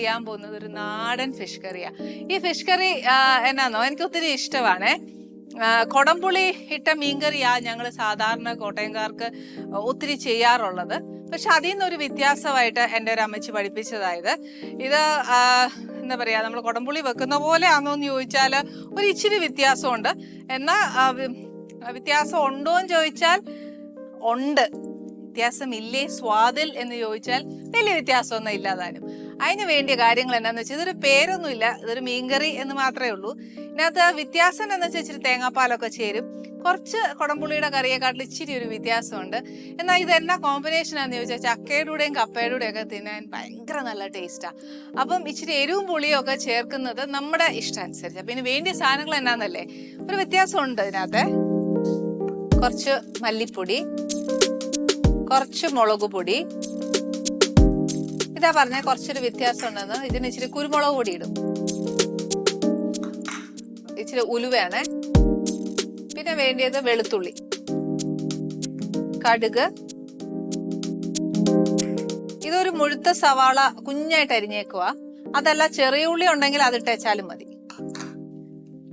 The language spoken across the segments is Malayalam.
ചെയ്യാൻ പോകുന്നത് ഒരു നാടൻ ഫിഷ് കറിയാ ഈ ഫിഷ് കറി എന്നാന്നോ? എനിക്ക് ഒത്തിരി ഇഷ്ടമാണ്. കൊടംപുളി ഇട്ട മീൻകറിയാ ഞങ്ങൾ സാധാരണ കോട്ടയംകാർക്ക് ഒത്തിരി ചെയ്യാറുള്ളത്. പക്ഷെ അതിൽ നിന്നൊരു വ്യത്യാസമായിട്ട് എന്റെ ഒരു അമ്മച്ചി പഠിപ്പിച്ചതായത്. ഇത് എന്താ പറയാ നമ്മൾ കൊടംപുളി വെക്കുന്ന പോലെ ആണോ എന്ന് ചോദിച്ചാൽ ഒരു ഇച്ചിരി വ്യത്യാസമുണ്ട്. എന്നാൽ വ്യത്യാസം ഉണ്ടോ എന്ന് ചോദിച്ചാൽ ഉണ്ട്. വ്യത്യാസം ഇല്ലേ സ്വാദിൽ എന്ന് ചോദിച്ചാൽ വലിയ വ്യത്യാസമൊന്നും ഇല്ലാതാനും. അതിന് വേണ്ടിയ കാര്യങ്ങൾ എന്താണെന്ന് വെച്ചാൽ ഇതൊരു പേരൊന്നുമില്ല. ഇതൊരു മീൻകറി എന്ന് മാത്രമേ ഉള്ളൂ. ഇതിനകത്ത് വ്യത്യാസം എന്ന് വെച്ചാൽ ഇച്ചിരി തേങ്ങാപ്പാലൊക്കെ ചേരും. കുറച്ച് കുടംപുള്ളിയുടെ കറിയെക്കാട്ടിൽ ഇച്ചിരി ഒരു വ്യത്യാസമുണ്ട്. എന്നാൽ ഇത് എന്നാ കോമ്പിനേഷൻ ആണെന്ന് ചോദിച്ചാൽ ചക്കയുടെ കൂടെയും കപ്പയുടെ കൂടെയും ഒക്കെ തിന്നാൻ ഭയങ്കര നല്ല ടേസ്റ്റാണ് അപ്പം ഇച്ചിരി എരിവും പുളിയും ഒക്കെ ചേർക്കുന്നത് നമ്മുടെ ഇഷ്ടം അനുസരിച്ച്. പിന്നെ വേണ്ടിയ സാധനങ്ങൾ എന്നാന്നല്ലേ ഒരു വ്യത്യാസമുണ്ട് ഇതിനകത്ത് കുറച്ച് മല്ലിപ്പൊടി കുറച്ച് മുളക് പൊടി ഇതാ പറഞ്ഞ കുറച്ചൊരു വ്യത്യാസം ഉണ്ടെന്ന് ഇതിന് ഇച്ചിരി കുരുമുളക് പൊടി ഇടും. ഇച്ചിരി ഉലുവയാണ്. പിന്നെ വേണ്ടിയത് വെളുത്തുള്ളി. കടുക്. ഇതൊരു മുഴുത്ത സവാള കുഞ്ഞായിട്ട് അരിഞ്ഞേക്കുക അതല്ല ചെറിയ ഉള്ളി ഉണ്ടെങ്കിൽ അത് ഇട്ടേച്ചാലും മതി.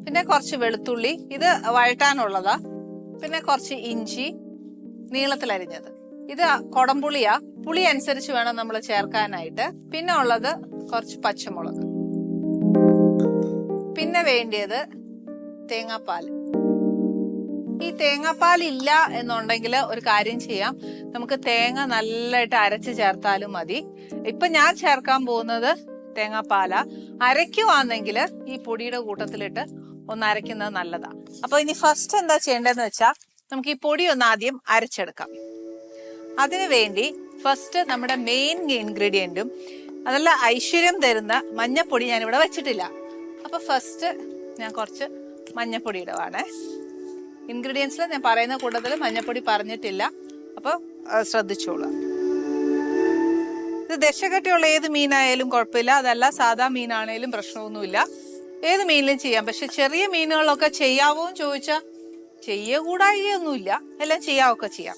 പിന്നെ കുറച്ച് വെളുത്തുള്ളി. ഇത് വഴറ്റാനുള്ളതാ. പിന്നെ കുറച്ച് ഇഞ്ചി നീളത്തിൽ അരിഞ്ഞത് ഇത് കൊടംപുളിയാ. പുളി അനുസരിച്ച് വേണം നമ്മൾ ചേർക്കാനായിട്ട്. പിന്നെ ഉള്ളത് കുറച്ച് പച്ചമുളക്. പിന്നെ വേണ്ടിയത് തേങ്ങാപ്പാൽ ഈ തേങ്ങാപ്പാൽ ഇല്ല എന്നുണ്ടെങ്കിൽ ഒരു കാര്യം ചെയ്യാം. നമുക്ക് തേങ്ങ നല്ലതായിട്ട് അരച്ച് ചേർത്താലും മതി. ഇപ്പൊ ഞാൻ ചേർക്കാൻ പോകുന്നത് തേങ്ങാപ്പാല. അരയ്ക്കുവാണെങ്കിൽ ഈ പൊടിയുടെ കൂട്ടത്തിലിട്ട് ഒന്ന് അരയ്ക്കുന്നത് നല്ലതാ. അപ്പൊ ഇനി ഫസ്റ്റ് എന്താ ചെയ്യേണ്ടതെന്ന് വെച്ചാൽ നമുക്ക് ഈ പൊടി ഒന്ന് ആദ്യം അരച്ചെടുക്കാം. അതിനു വേണ്ടി ഫസ്റ്റ് നമ്മുടെ മെയിൻ ഇൻഗ്രീഡിയന്റും അതല്ല ഐശ്വര്യം തരുന്ന മഞ്ഞപ്പൊടി ഞാൻ ഇവിടെ വെച്ചിട്ടില്ല. അപ്പൊ ഫസ്റ്റ് ഞാൻ കുറച്ച് മഞ്ഞപ്പൊടി ഇടുവാണ്. ഇൻഗ്രീഡിയൻസിൽ ഞാൻ പറയുന്ന കൂട്ടത്തിൽ മഞ്ഞപ്പൊടി പറഞ്ഞിട്ടില്ല. അപ്പോൾ ശ്രദ്ധിച്ചോളൂ. ഇത് ദശകട്ടിയുള്ള ഏത് മീനായാലും കുഴപ്പമില്ല. അതല്ല സാധാ മീനാണേലും പ്രശ്നമൊന്നുമില്ല. ഏത് മീനിലും ചെയ്യാം. പക്ഷെ ചെറിയ മീനുകളൊക്കെ ചെയ്യാവോ എന്ന് ചോദിച്ചാൽ ചെയ്യകൂടായികയൊന്നുമില്ല. എല്ലാം ചെയ്യാവൊക്കെ ചെയ്യാം.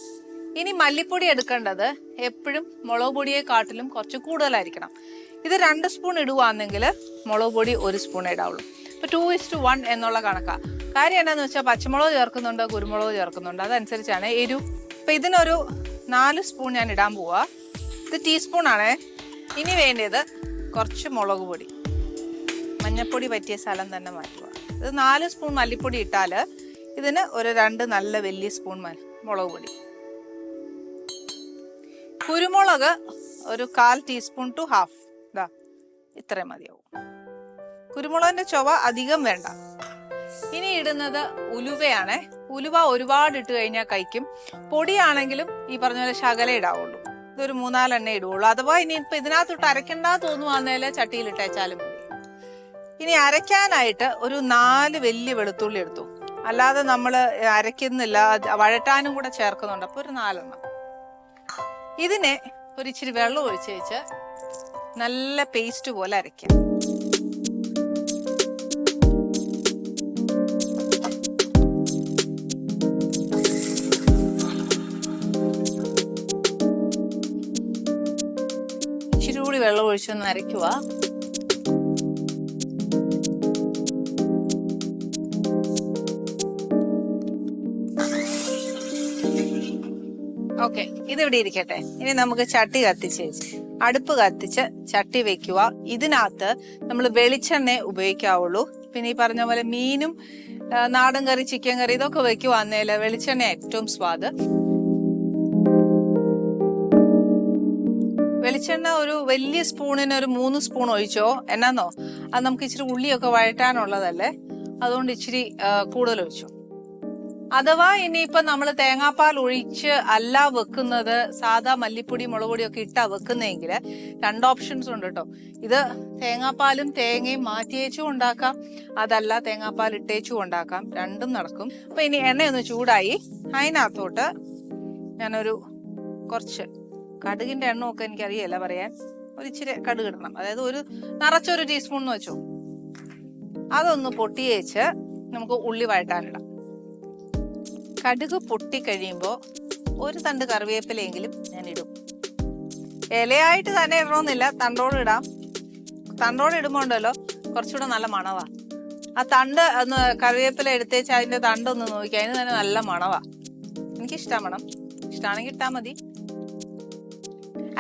ഇനി മല്ലിപ്പൊടി എടുക്കേണ്ടത് എപ്പോഴും മുളക് പൊടിയെ കാട്ടിലും കുറച്ച് കൂടുതലായിരിക്കണം. ഇത് രണ്ട് സ്പൂൺ ഇടുവാണെങ്കിൽ മുളക് പൊടി ഒരു സ്പൂൺ ഇടാവുള്ളൂ. ഇപ്പൊ ടു ഇസ് ടു വൺ എന്നുള്ള കണക്കാ. കാര്യം എന്താണെന്ന് വെച്ചാൽ പച്ചമുളക് ചേർക്കുന്നുണ്ട് കുരുമുളക് ചേർക്കുന്നുണ്ട്. അതനുസരിച്ചാണ് എരു ഇപ്പൊ ഇതിനൊരു നാല് സ്പൂൺ ഞാൻ ഇടാൻ പോവാ. ഇത് ടീസ്പൂൺ ആണേ. ഇനി വേണ്ടത് കുറച്ച് മുളക് പൊടി. മഞ്ഞപ്പൊടി പറ്റിയ സ്ഥലം തന്നെ മാറ്റുക. ഇത് നാല് സ്പൂൺ മല്ലിപ്പൊടി ഇട്ടാൽ ഇതിന് ഒരു രണ്ട് നല്ല വലിയ സ്പൂൺ മുളക് പൊടി. കുരുമുളക് ഒരു കാൽ ടീസ്പൂൺ ടു ഹാഫ്. ഇതാ ഇത്രയും മതിയാവും. കുരുമുളകിന്റെ ചൊവ അധികം വേണ്ട. ഇനി ഇടുന്നത് ഉലുവയാണ്. ഉലുവ ഒരുപാട് ഇട്ട് കഴിഞ്ഞാൽ കഴിക്കും. പൊടിയാണെങ്കിലും ഈ പറഞ്ഞ പോലെ ശകല ഇടാവുള്ളൂ. ഇതൊരു മൂന്നാലെണ്ണ ഇടുവുള്ളൂ. അഥവാ ഇനി ഇപ്പൊ ഇതിനകത്തോട്ട് അരക്കണ്ടാ തോന്നുവാന്നേൽ ചട്ടിയിൽ ഇട്ടേച്ചാലും ഇനി അരയ്ക്കാനായിട്ട് ഒരു നാല് വലിയ വെളുത്തുള്ളി എടുത്തു. അല്ലാതെ നമ്മൾ അരയ്ക്കുന്നില്ല. വഴറ്റാനും കൂടെ ചേർക്കുന്നുണ്ട്. അപ്പൊ ഒരു നാലെണ്ണം. ഇതിനെ ഒരു ഇച്ചിരി വെള്ളം ഒഴിച്ച് വെച്ച് നല്ല പേസ്റ്റ് പോലെ അരയ്ക്കാം. ഇച്ചിരി കൂടി വെള്ളം ഒഴിച്ചൊന്ന് അരയ്ക്കുക ഓക്കെ ഇതിവിടെ ഇരിക്കട്ടെ. ഇനി നമുക്ക് ചട്ടി കത്തിച്ച് അടുപ്പ് കത്തിച്ച് ചട്ടി വെക്കുക. ഇതിനകത്ത് നമ്മൾ വെളിച്ചെണ്ണ ഉപയോഗിക്കാവുള്ളൂ. പിന്നെ ഈ പറഞ്ഞ പോലെ മീനും നാടൻ കറി ചിക്കൻ കറി ഇതൊക്കെ വെക്കുവാന്നേൽ വെളിച്ചെണ്ണ ഏറ്റവും സ്വാദ്. വെളിച്ചെണ്ണ ഒരു വലിയ സ്പൂണിന് ഒരു മൂന്ന് സ്പൂൺ ഒഴിച്ചോ? എന്നാന്നോ? അത് നമുക്ക് ഇച്ചിരി ഉള്ളിയൊക്കെ വഴറ്റാനുള്ളതല്ലേ? അതുകൊണ്ട് ഇച്ചിരി കൂടുതൽ ഒഴിച്ചോ? അഥവാ ഇനിയിപ്പോ നമ്മൾ തേങ്ങാപ്പാൽ ഒഴിച്ച് അല്ല വെക്കുന്നത് സാധാ മല്ലിപ്പൊടി മുളക് പൊടിയൊക്കെ ഇട്ടാ വെക്കുന്നതെങ്കിൽ രണ്ട് ഓപ്ഷൻസ് ഉണ്ട് കേട്ടോ ഇത് തേങ്ങാപ്പാലും തേങ്ങയും മാറ്റിയേച്ചും ഉണ്ടാക്കാം. അതല്ല തേങ്ങാപ്പാൽ ഇട്ടേച്ചും ഉണ്ടാക്കാം. രണ്ടും നടക്കും. അപ്പൊ ഇനി എണ്ണയൊന്ന് ചൂടായി. അതിനകത്തോട്ട് ഞാനൊരു കുറച്ച് കടുകിന്റെ എണ്ണമൊക്കെ എനിക്കറിയില്ല പറയാൻ. ഒരു ഇച്ചിരി കടുക് ഇടണം. അതായത് ഒരു നിറച്ചൊരു ടീസ്പൂൺ എന്ന് വെച്ചോ. അതൊന്ന് പൊട്ടിയേച്ച് നമുക്ക് ഉള്ളി വഴട്ടാനിടാം കടുക് പൊട്ടിക്കഴിയുമ്പോൾ ഒരു തണ്ട് കറിവേപ്പിലയെങ്കിലും ഞാൻ ഇടും ഇലയായിട്ട് തന്നെ ഇടണമെന്നില്ല തണ്ടോട് ഇടാം. തണ്ടോട് ഇടുമ്പോൾ ഉണ്ടല്ലോ കുറച്ചുകൂടെ നല്ല മണവാ. ആ തണ്ട് ഒന്ന് കറിവേപ്പില എടുത്തേച്ച് അതിന്റെ തണ്ടൊന്ന് നോക്കി അതിന് തന്നെ നല്ല മണവാ. എനിക്കിഷ്ടമാണ് മണം. ഇഷ്ടമാണെങ്കിൽ ഇട്ടാ മതി.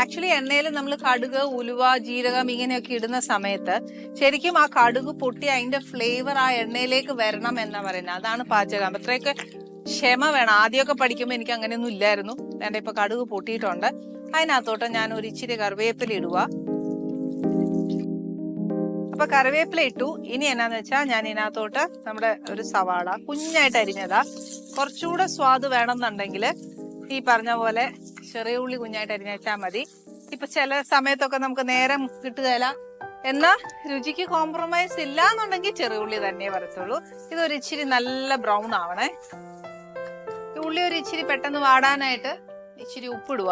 ആക്ച്വലി എണ്ണയിൽ നമ്മൾ കടുക് ഉലുവ ജീരകം ഇങ്ങനെയൊക്കെ ഇടുന്ന സമയത്ത് ശരിക്കും ആ കടുക് പൊട്ടി അതിന്റെ ഫ്ലേവർ ആ എണ്ണയിലേക്ക് വരണം എന്നാ പറയുന്നത് അതാണ് പാചകം. അത്രയൊക്കെ ക്ഷമ വേണം. ആദ്യമൊക്കെ പഠിക്കുമ്പോൾ എനിക്ക് അങ്ങനെയൊന്നും ഇല്ലായിരുന്നു. എന്റെ ഇപ്പൊ കടുക് പൊട്ടിയിട്ടുണ്ട്. അതിനകത്തോട്ട് ഞാൻ ഒരു ഇച്ചിരി കറിവേപ്പില ഇടുക. അപ്പൊ കറിവേപ്പില ഇട്ടു. ഇനി എന്നാന്ന് വെച്ചാൽ ഞാൻ ഇതിനകത്തോട്ട് നമ്മുടെ ഒരു സവാള കുഞ്ഞായിട്ട് അരിഞ്ഞതാ. കുറച്ചുകൂടെ സ്വാദ് വേണമെന്നുണ്ടെങ്കിൽ ഈ പറഞ്ഞ പോലെ ചെറിയ ഉള്ളി കുഞ്ഞായിട്ട് അരിഞ്ഞാൽ മതി. ഇപ്പൊ ചില സമയത്തൊക്കെ നമുക്ക് നേരം കിട്ടുകയില്ല എന്നാ രുചിക്ക് കോംപ്രമൈസ് ഇല്ല എന്നുണ്ടെങ്കിൽ ചെറിയ ഉള്ളി തന്നെ വരത്തുള്ളൂ. ഇതൊരു ഇച്ചിരി നല്ല ബ്രൗൺ ആവണേ. ഉള്ളി ഒരു ഇച്ചിരി പെട്ടെന്ന് വാടാനായിട്ട് ഇച്ചിരി ഉപ്പിടുക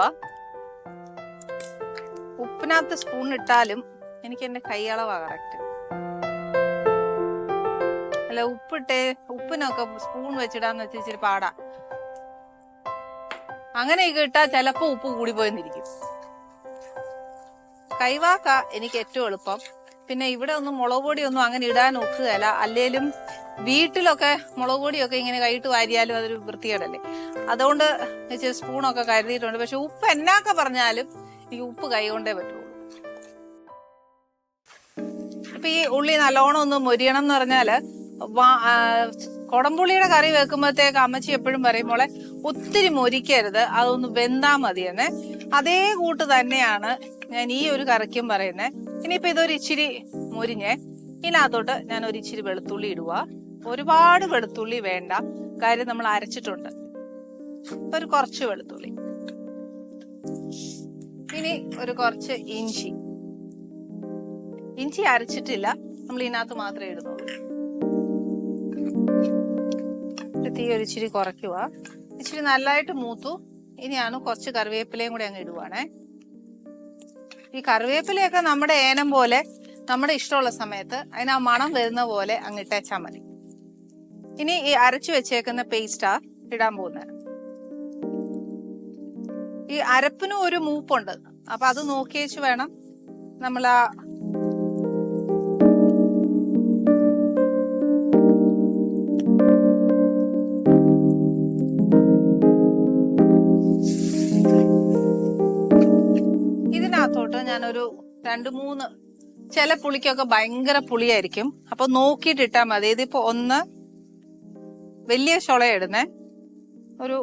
ഉപ്പിനകത്ത് സ്പൂൺ ഇട്ടാലും എനിക്ക് എന്റെ കൈയളവാ കറക്റ്റ് അല്ല ഉപ്പിട്ടേ ഉപ്പിനൊക്കെ സ്പൂൺ വെച്ചിടാന്ന് വെച്ചാൽ ഇച്ചിരി പാടാ. അങ്ങനെയൊക്കെ ഇട്ടാ ചിലപ്പോ ഉപ്പ് കൂടി പോയിന്നിരിക്കും കൈവാക്ക എനിക്ക് ഏറ്റവും എളുപ്പം. പിന്നെ ഇവിടെ ഒന്നും മുളക് പൊടിയൊന്നും അങ്ങനെ ഇടാൻ ഒക്കുകയല്ല. അല്ലേലും വീട്ടിലൊക്കെ മുളക് പൊടിയൊക്കെ ഇങ്ങനെ കൈയിട്ട് വാരിയാലും അതൊരു വൃത്തികേടല്ലേ. അതുകൊണ്ട് ഇച്ചിരി സ്പൂണൊക്കെ കരുതിയിട്ടുണ്ട്. പക്ഷെ ഉപ്പ് എന്നാക്ക പറഞ്ഞാലും ഈ ഉപ്പ് കൈ കൊണ്ടേ പറ്റുള്ളൂ. ഇപ്പൊ ഈ ഉള്ളി നല്ലോണം ഒന്ന് മൊരിയണം എന്ന് പറഞ്ഞാൽ കൊടംപുള്ളിയുടെ കറി വെക്കുമ്പോഴത്തേക്ക് അമ്മച്ചി എപ്പോഴും പറയുമ്പോളെ ഒത്തിരി മൊരിക്കരുത്. അതൊന്ന് വെന്താ മതിയെന്ന്. അതേ കൂട്ട് തന്നെയാണ് ഞാൻ ഈ ഒരു കറിക്കും പറയുന്നത് ഇനിയിപ്പോ ഇതൊരു ഇച്ചിരി മുരിഞ്ഞേ. ഇതിനകത്തോട്ട് ഞാൻ ഒരു ഇച്ചിരി വെളുത്തുള്ളി ഇടുക ഒരുപാട് വെളുത്തുള്ളി വേണ്ട. കാര്യം നമ്മൾ അരച്ചിട്ടുണ്ട്. ഒരു കുറച്ച് വെളുത്തുള്ളി. ഇനി ഒരു കുറച്ച് ഇഞ്ചി. ഇഞ്ചി അരച്ചിട്ടില്ല. നമ്മൾ ഇതിനകത്ത് മാത്രമേ ഇടുന്നുള്ളൂ. തീ ഒരു ഇച്ചിരി കുറയ്ക്കുക ഇച്ചിരി നല്ലതായിട്ട് മൂത്തു. ഇനിയാണ് കുറച്ച് കറിവേപ്പിലയും കൂടി അങ്ങ് ഇടുവാണേ. ഈ കറിവേപ്പിലയൊക്കെ നമ്മുടെ ഏനം പോലെ നമ്മുടെ ഇഷ്ടമുള്ള സമയത്ത് അതിന് ആ മണം വരുന്ന പോലെ അങ്ങ് ഇട്ടേച്ചാൽ മതി. ഇനി ഈ അരച്ചു വെച്ചേക്കുന്ന പേസ്റ്റാ ഇടാൻ പോകുന്നത്. ഈ അരപ്പിനും ഒരു മൂപ്പുണ്ട്. അപ്പൊ അത് നോക്കിയേച്ച് വേണം നമ്മൾ ആ ഇതിനകത്തോട്ട് ഞാനൊരു രണ്ട് മൂന്ന് ചില പുളിക്കൊക്കെ ഭയങ്കര പുളിയായിരിക്കും. അപ്പൊ നോക്കിയിട്ട് ഇട്ടാൽ മതി. ഇതിപ്പോ ഒന്ന് വലിയ ചുള ഇടുന്നേ ഒരു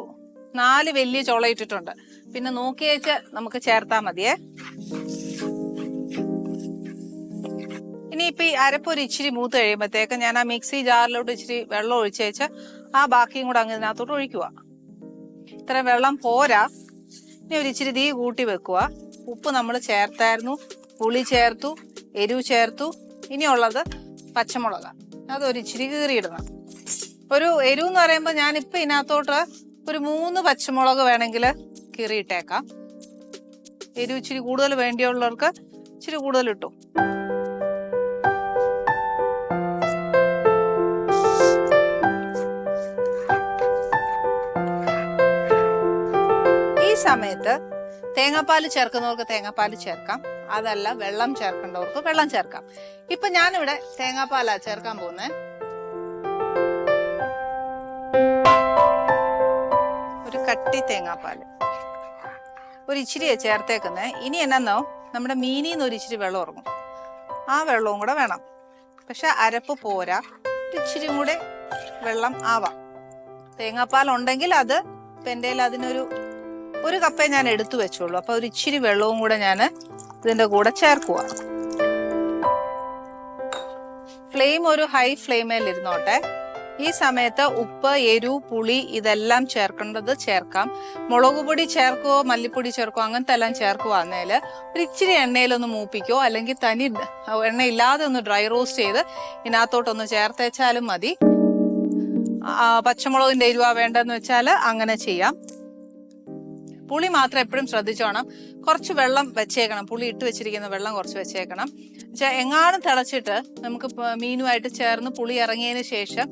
നാല് വലിയ ചുള ഇട്ടിട്ടുണ്ട് പിന്നെ നോക്കി വെച്ച് നമുക്ക് ചേർത്താ മതിയേ. ഇനിയിപ്പോ ഈ അരപ്പൊരു ഇച്ചിരി മൂത്ത് കഴിയുമ്പോഴത്തേക്ക് ഞാൻ ആ മിക്സി ജാറിലോട്ട് ഇച്ചിരി വെള്ളം ഒഴിച്ചു വെച്ച് ആ ബാക്കിയും കൂടെ അങ്ങ് ഇതിനകത്തോട്ട് ഒഴിക്കുക ഇത്ര വെള്ളം പോരാ. ഇനി ഒരു ഇച്ചിരി തീ കൂട്ടി വെക്കുക ഉപ്പ് നമ്മൾ ചേർത്തായിരുന്നു പുളി ചേർത്തു എരിവ് ചേർത്തു ഇനിയുള്ളത് പച്ചമുളക്. അതൊരു ഇച്ചിരി കീറിയിടണം. ഒരു എരിവ് എന്ന് പറയുമ്പോൾ ഞാനിപ്പോൾ ഇതിനകത്തോട്ട് ഒരു മൂന്ന് പച്ചമുളക് വേണമെങ്കിൽ കീറിയിട്ടേക്കാം. എരിവ് ഇച്ചിരി കൂടുതൽ വേണ്ടിയുള്ളവർക്ക് ഇച്ചിരി കൂടുതൽ ഇട്ടു. ഈ സമയത്ത് തേങ്ങാപ്പാൽ ചേർക്കുന്നവർക്ക് തേങ്ങാപ്പാൽ ചേർക്കാം. അതല്ല വെള്ളം ചേർക്കേണ്ടവർക്ക് വെള്ളം ചേർക്കാം. ഇപ്പൊ ഞാനിവിടെ തേങ്ങാപ്പാലാ ചേർക്കാൻ പോകുന്നത് ഒരു കട്ടി തേങ്ങാപ്പാൽ ഒരു ഇച്ചിരിയെ ചേർത്തേക്കുന്നത് ഇനി എന്നോ നമ്മുടെ മീനിൽ നിന്ന് ഒരു ഇച്ചിരി വെള്ളം ഇറങ്ങും. ആ വെള്ളവും കൂടെ വേണം. പക്ഷെ അരപ്പ് പോരാ. ഇച്ചിരി കൂടെ വെള്ളം ആവാം. തേങ്ങാപ്പാൽ ഉണ്ടെങ്കിൽ അത് പെന്റെയിൽ അതിനൊരു ഒരു കപ്പേ ഞാൻ എടുത്തു വെച്ചോളൂ. അപ്പൊ ഒരു ഇച്ചിരി വെള്ളവും കൂടെ ഞാൻ ഇതിന്റെ കൂടെ ചേർക്കുക ഫ്ലെയിം ഒരു ഹൈ ഫ്ലെയിമിൽ ഇരുന്നോട്ടെ ഈ സമയത്ത് ഉപ്പ് എരു പുളി ഇതെല്ലാം ചേർക്കേണ്ടത് ചേർക്കാം. മുളക് പൊടി ചേർക്കുവോ മല്ലിപ്പൊടി ചേർക്കുവോ അങ്ങനത്തെ എല്ലാം ചേർക്കുവാന്നേൽ ഒരു ഇച്ചിരി എണ്ണയിലൊന്ന് മൂപ്പിക്കോ. അല്ലെങ്കിൽ തനി എണ്ണ ഇല്ലാതെ ഒന്ന് ഡ്രൈ റോസ്റ്റ് ചെയ്ത് ഇതിനകത്തോട്ടൊന്ന് ചേർത്തേച്ചാലും മതി. പച്ചമുളകിന്റെ എരുവാ വേണ്ടെന്ന് വെച്ചാൽ അങ്ങനെ ചെയ്യാം. പുളി മാത്രം എപ്പോഴും ശ്രദ്ധിച്ചോണം കുറച്ച് വെള്ളം വെച്ചേക്കണം. പുളി ഇട്ട് വെച്ചിരിക്കുന്ന വെള്ളം കുറച്ച് വെച്ചേക്കണം. എങ്ങാനും തിളച്ചിട്ട് നമുക്ക് മീനുമായിട്ട് ചേർന്ന് പുളി ഇറങ്ങിയതിന് ശേഷം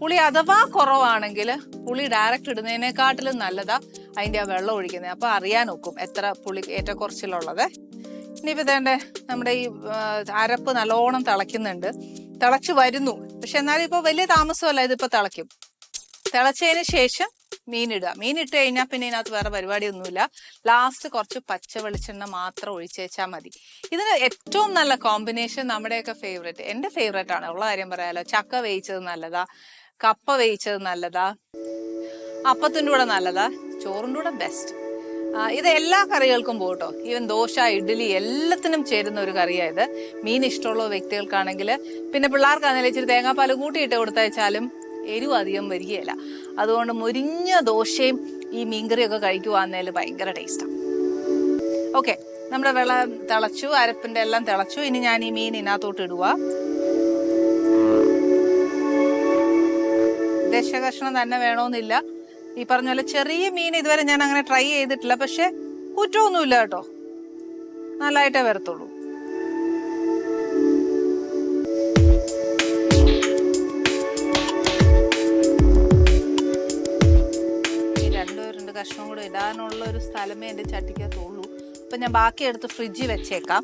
പുളി അഥവാ കുറവാണെങ്കിൽ പുളി ഡയറക്റ്റ് ഇടുന്നതിനെക്കാട്ടിലും നല്ലതാ അതിന്റെ ആ വെള്ളം ഒഴിക്കുന്നത്. അപ്പോൾ അറിയാൻ ഒക്കും എത്ര പുളി ഏറ്റക്കുറച്ചിലുള്ളത് ഇനിയിപ്പോൾ ഇതേണ്ട നമ്മുടെ ഈ അരപ്പ് നല്ലോണം തിളയ്ക്കുന്നുണ്ട്. തിളച്ച് വരുന്നു. പക്ഷെ എന്നാലും ഇപ്പോൾ വലിയ താമസമല്ല ഇതിപ്പോൾ തിളയ്ക്കും. തിളച്ചതിന് ശേഷം മീൻ ഇട്ട് കഴിഞ്ഞാൽ പിന്നെ ഇതിനകത്ത് വേറെ പരിപാടിയൊന്നുമില്ല. ലാസ്റ്റ് കുറച്ച് പച്ച വെളിച്ചെണ്ണ മാത്രം ഒഴിച്ചേച്ചാൽ മതി. ഇതിന് ഏറ്റവും നല്ല കോമ്പിനേഷൻ നമ്മുടെയൊക്കെ ഫേവറേറ്റ് എന്റെ ഫേവറേറ്റ് ആണ്. ഉള്ള കാര്യം പറയാലോ. ചക്ക വേവിച്ചത് നല്ലതാ. കപ്പ വേവിച്ചത് നല്ലതാ. അപ്പത്തിന്റെ കൂടെ നല്ലതാ. ചോറിന്റെ കൂടെ ബെസ്റ്റ് ഇത് എല്ലാ കറികൾക്കും പോട്ടോ ഈവൻ ദോശ ഇഡ്ഡലി എല്ലാത്തിനും ചേരുന്ന ഒരു കറിയായത് മീൻ ഇഷ്ടമുള്ള വ്യക്തികൾക്കാണെങ്കിൽ പിന്നെ പിള്ളേർക്കാണെങ്കിലും ഇച്ചിരി തേങ്ങാപ്പാൽ കൂട്ടിയിട്ട് കൊടുത്തയച്ചാലും എരിവ് അധികം വരികയില്ല. അതുകൊണ്ട് മുരിഞ്ഞ ദോശയും ഈ മീൻകറിയൊക്കെ കഴിക്കുവാന്നേൽ ഭയങ്കര ടേസ്റ്റാണ് ഓക്കെ നമ്മുടെ വെള്ളം തിളച്ചു അരപ്പിന്റെ എല്ലാം തിളച്ചു. ഇനി ഞാൻ ഈ മീൻ ഇതിനകത്തോട്ട് ഇടുക ദശകഷ്ണം തന്നെ വേണമെന്നില്ല ഈ പറഞ്ഞ പോലെ ചെറിയ മീൻ ഇതുവരെ ഞാൻ അങ്ങനെ ട്രൈ ചെയ്തിട്ടില്ല. പക്ഷെ കുറ്റമൊന്നുമില്ല കേട്ടോ. നല്ലതായിട്ടേ വരത്തുള്ളൂ. രണ്ടോ കഷ്ണം കൂടെ ഇടാനുള്ള ഒരു സ്ഥലമേ എന്റെ ചട്ടിക്കകത്തുള്ളൂ അപ്പം ഞാൻ ബാക്കി എടുത്ത് ഫ്രിഡ്ജിൽ വെച്ചേക്കാം.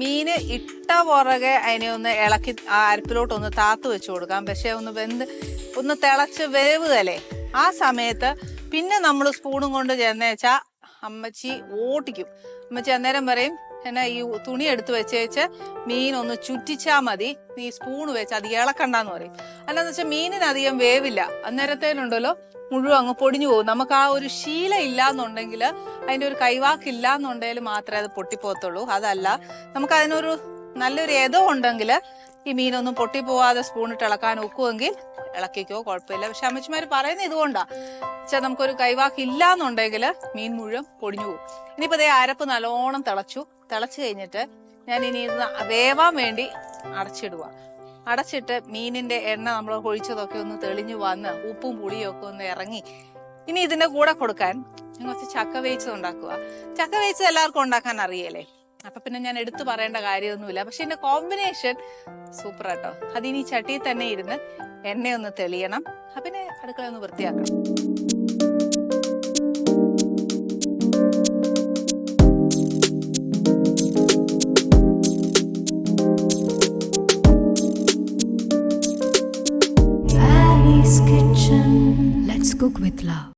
മീന് ഇട്ട പുറകെ അതിനെ ഒന്ന് ഇളക്കി ആ അരപ്പിലോട്ട് ഒന്ന് താത്ത് വെച്ച് കൊടുക്കാം. പക്ഷെ ഒന്ന് വെന്ത് ഒന്ന് തിളച്ച് വേവുകലേ ആ സമയത്ത് പിന്നെ നമ്മൾ സ്പൂണും കൊണ്ട് ചെന്നേച്ചാ അമ്മച്ചി ഓട്ടിക്കും അമ്മച്ചി അന്നേരം പറയും എന്നെ ഈ തുണി എടുത്ത് വെച്ചേച്ച് മീൻ ഒന്ന് ചുറ്റിച്ചാ മതി. നീ സ്പൂൺ വെച്ച് അത് ഇളക്കണ്ടെന്ന് പറയും. അല്ലാന്ന് വെച്ചാൽ മീനിന് അധികം വേവില്ല. അന്നേരത്തേനുണ്ടല്ലോ മുഴുവൻ അങ്ങ് പൊടിഞ്ഞു പോകും. നമുക്ക് ആ ഒരു ശീലം ഇല്ലാന്നുണ്ടെങ്കിൽ അതിന്റെ ഒരു കൈവാക്കില്ല എന്നുണ്ടെങ്കിൽ മാത്രമേ അത് പൊട്ടിപ്പോകത്തുള്ളൂ. അതല്ല നമുക്ക് അതിനൊരു നല്ലൊരു ഏതോ ഉണ്ടെങ്കിൽ ഈ മീനൊന്നും പൊട്ടിപ്പോവാതെ സ്പൂണിട്ട് ഇളക്കാൻ ഒക്കുമെങ്കിൽ ഇളക്കിക്കോ കുഴപ്പമില്ല. പക്ഷെ അമ്മച്ചിമാര് പറയുന്നത് ഇതുകൊണ്ടാ. വെച്ചാൽ നമുക്കൊരു കൈവാക്ക് ഇല്ല എന്നുണ്ടെങ്കിൽ മീൻ മുഴുവൻ പൊടിഞ്ഞു പോകും. ഇനിയിപ്പോ ദേ അരപ്പ് നല്ലോണം തിളച്ചു. തിളച്ചു കഴിഞ്ഞിട്ട് ഞാൻ ഇനി ഇത് വേവാൻ വേണ്ടി അടച്ചിടുക അടച്ചിട്ട് മീനിന്റെ എണ്ണ നമ്മൾ ഒഴിച്ചതൊക്കെ ഒന്ന് തെളിഞ്ഞു വന്ന് ഉപ്പും പുളിയും ഒക്കെ ഒന്ന് ഇറങ്ങി ഇനി ഇതിന്റെ കൂടെ കൊടുക്കാൻ കുറച്ച് ചക്ക വേവിച്ചത് ഉണ്ടാക്കുക ചക്ക വേവിച്ചത് എല്ലാവർക്കും ഉണ്ടാക്കാൻ അറിയല്ലേ? അപ്പൊ പിന്നെ ഞാൻ എടുത്തു പറയേണ്ട കാര്യമൊന്നുമില്ല പക്ഷെ ഇതിന്റെ കോമ്പിനേഷൻ സൂപ്പർ ആട്ടോ അതിനി ചട്ടിയിൽ തന്നെ ഇരുന്ന് എണ്ണയൊന്ന് തെളിയണം അപ്പൊ പിന്നെ അടുക്കള ഒന്ന് വൃത്തിയാക്കണം. Let's cook with love.